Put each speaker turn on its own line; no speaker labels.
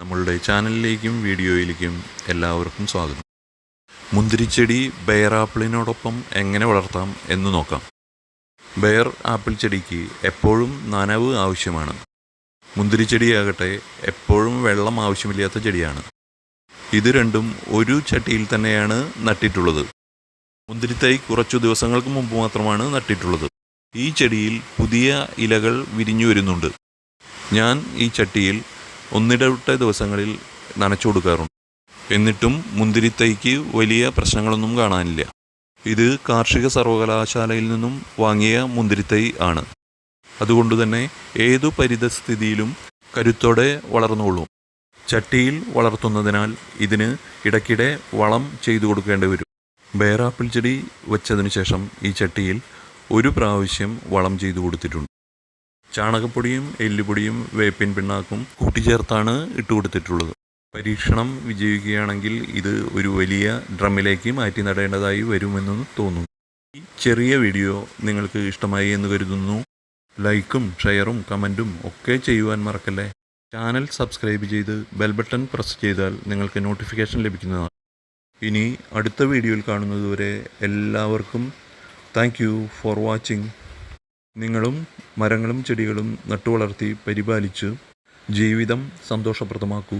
നമ്മളുടെ ചാനലിലേക്കും വീഡിയോയിലേക്കും എല്ലാവർക്കും സ്വാഗതം. മുന്തിരിച്ചെടി ബെയർ ആപ്പിളിനോടൊപ്പം എങ്ങനെ വളർത്താം എന്ന് നോക്കാം. ബെയർ ആപ്പിൾ ചെടിക്ക് എപ്പോഴും നനവ് ആവശ്യമാണ്. മുന്തിരിച്ചെടിയാകട്ടെ എപ്പോഴും വെള്ളം ആവശ്യമില്ലാത്ത ചെടിയാണ്. ഇത് രണ്ടും ഒരു ചട്ടിയിൽ തന്നെയാണ് നട്ടിട്ടുള്ളത്. മുന്തിരിത്തൈ കുറച്ചു ദിവസങ്ങൾക്ക് മുമ്പ് മാത്രമാണ് നട്ടിട്ടുള്ളത്. ഈ ചെടിയിൽ പുതിയ ഇലകൾ വിരിഞ്ഞു വരുന്നുണ്ട്. ഞാൻ ഈ ചട്ടിയിൽ ഒന്നിടവിട്ട ദിവസങ്ങളിൽ നനച്ചു കൊടുക്കാറുണ്ട്. എന്നിട്ടും മുന്തിരിത്തൈക്ക് വലിയ പ്രശ്നങ്ങളൊന്നും കാണാനില്ല. ഇത് കാർഷിക സർവകലാശാലയിൽ നിന്നും വാങ്ങിയ മുന്തിരിത്തൈ ആണ്. അതുകൊണ്ട് തന്നെ ഏതു പരിതസ്ഥിതിയിലും കരുത്തോടെ വളർന്നുകൊള്ളും ചട്ടിയിൽ വളർത്തുന്നതിനാൽ ഇതിന് ഇടയ്ക്കിടെ വളം ചെയ്തു കൊടുക്കേണ്ടി വരും. ബേറാപ്പിൾ ചെടി വെച്ചതിന് ശേഷം ഈ ചട്ടിയിൽ ഒരു പ്രാവശ്യം വളം ചെയ്തു കൊടുത്തിട്ടുണ്ട്. ചാണകപ്പൊടിയും എല്ലുപൊടിയും വേപ്പിൻ പിണ്ണാക്കും കൂട്ടിച്ചേർത്താണ് ഇട്ട് കൊടുത്തിട്ടുള്ളത്. പരീക്ഷണം വിജയിക്കുകയാണെങ്കിൽ ഇത് ഒരു വലിയ ഡ്രമ്മിലേക്ക് മാറ്റി നടേണ്ടതായി വരുമെന്ന് തോന്നുന്നു. ഈ ചെറിയ വീഡിയോ നിങ്ങൾക്ക് ഇഷ്ടമായി എന്ന് കരുതുന്നു. ലൈക്കും ഷെയറും കമന്റും ഒക്കെ ചെയ്യുവാൻ മറക്കല്ലേ? ചാനൽ സബ്സ്ക്രൈബ് ചെയ്ത് ബെൽ ബട്ടൺ പ്രസ് ചെയ്താൽ നിങ്ങൾക്ക് നോട്ടിഫിക്കേഷൻ ലഭിക്കുന്നതാണ്. ഇനി അടുത്ത വീഡിയോയിൽ കാണുന്നതുവരെ എല്ലാവർക്കും താങ്ക് ഫോർ വാച്ചിങ്. നിങ്ങളും മരങ്ങളും ചെടികളും നട്ടുവളർത്തി പരിപാലിച്ച് ജീവിതം സന്തോഷപ്രദമാക്കൂ.